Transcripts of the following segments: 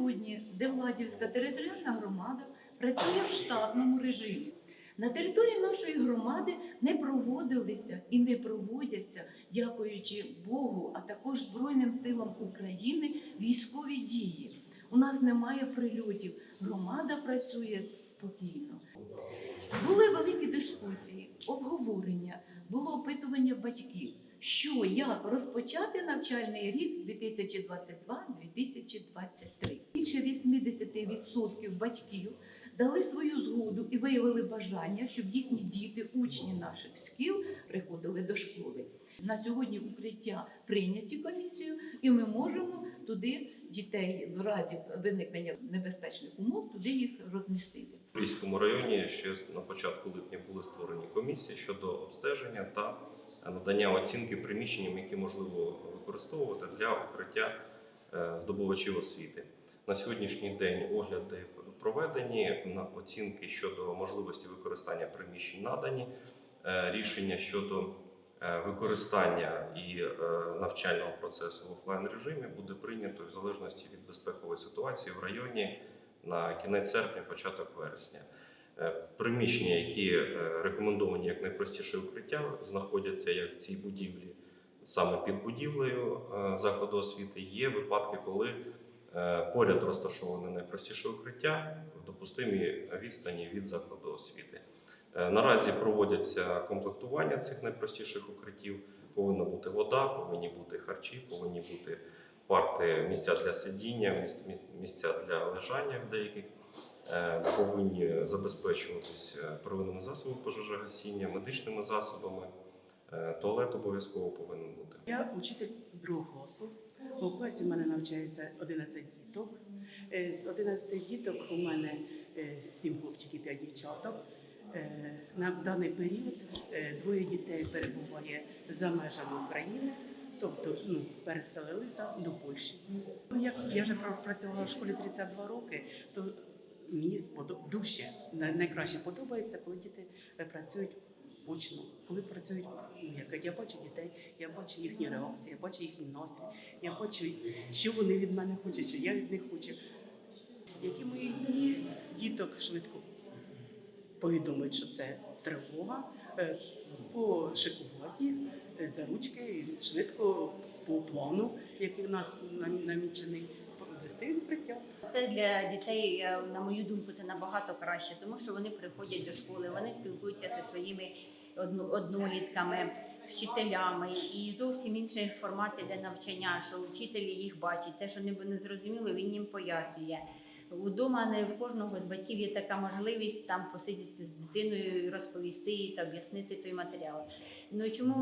сьогодні Девладівська територіальна громада працює в штатному режимі. На території нашої громади не проводилися і не проводяться, дякуючи Богу, а також Збройним силам України військові дії. У нас немає прильотів. Громада працює спокійно. Були великі дискусії, обговорення, було опитування батьків, що як розпочати навчальний рік 2022-2023. Більше 80% батьків дали свою згоду і виявили бажання, щоб їхні діти, учні наших шкіл, приходили до школи. На сьогодні укриття прийняті комісією, і ми можемо туди дітей в разі виникнення небезпечних умов туди їх розмістити. В Львівському районі ще на початку липня були створені комісії щодо обстеження та надання оцінки приміщенням, які можливо використовувати для укриття е, здобувачів освіти. На сьогоднішній день огляди проведені, оцінки щодо можливості використання приміщень надані, Е, рішення щодо е, використання і е, навчального процесу в офлайн режимі буде прийнято в залежності від безпекової ситуації в районі на кінець серпня, початок вересня. Приміщення, які рекомендовані як найпростіше укриття, знаходяться як в цій будівлі, саме під будівлею закладу освіти. Є випадки, коли поряд розташоване найпростіше укриття в допустимій відстані від закладу освіти. Е, Наразі проводяться комплектування цих найпростіших укриттів. Повинна бути вода, повинні бути харчі, повинні бути парти, місця для сидіння, міс- міс- місця для лежання в деяких. Е, Повинні забезпечуватись е, первинними засобами пожежогасіння, медичними засобами. Е, Туалет обов'язково повинен бути. Я учитель другого класу. У класі в мене навчається 11 діток. Е, З 11 діток у мене 7 хлопчиків, 5 дівчаток. Е, На даний період е, двоє дітей перебуває за межами України, тобто ну, переселилися до Польщі. Ну, як я вже пра- працювала в школі 32 роки, то мені сподо- дужче найкраще подобається, коли діти е, працюють очно, коли працюють ну, як я бачу дітей, я бачу їхні реакції, я бачу їхній настрій, я бачу, що вони від мене хочуть, що я від них хочу. Які мої дні діток швидко повідомить, що це тривога, е, пошикувати е, за ручки швидко по плану, який в нас намічений. Це для дітей, е, на мою думку, це набагато краще, тому що вони приходять до школи, вони спілкуються зі своїми однолітками, вчителями, і зовсім інший формат іде навчання, що вчитель їх бачить, те, що не зрозуміло, він їм пояснює. Удома не в кожного з батьків є така можливість там посидіти з дитиною, розповісти їй та об'яснити той матеріал. Ну чому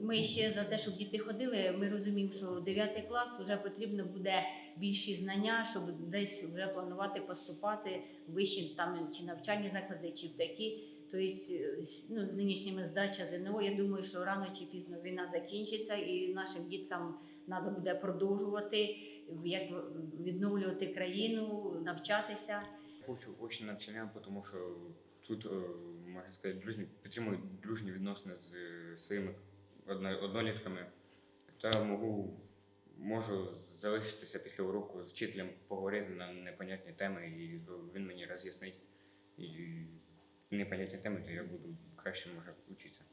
ми ще за те, щоб діти ходили? Ми розуміємо, що 9 клас вже потрібно буде більші знання, щоб десь вже планувати поступати в вищі там чи навчальні заклади, чи в такі. Тобто, ну, з нинішніми здача ЗНО, я думаю, що рано чи пізно війна закінчиться, і нашим діткам треба буде продовжувати як відновлювати країну, навчатися. Хочу очне навчання, тому що тут, е, можна сказати, дружні, підтримую дружні відносини з своїми однолітками. Та можу, можу залишитися після уроку з вчителем, поговорити на непонятні теми, і він мені роз'яснить непонятні теми, то я буду краще може вчитися.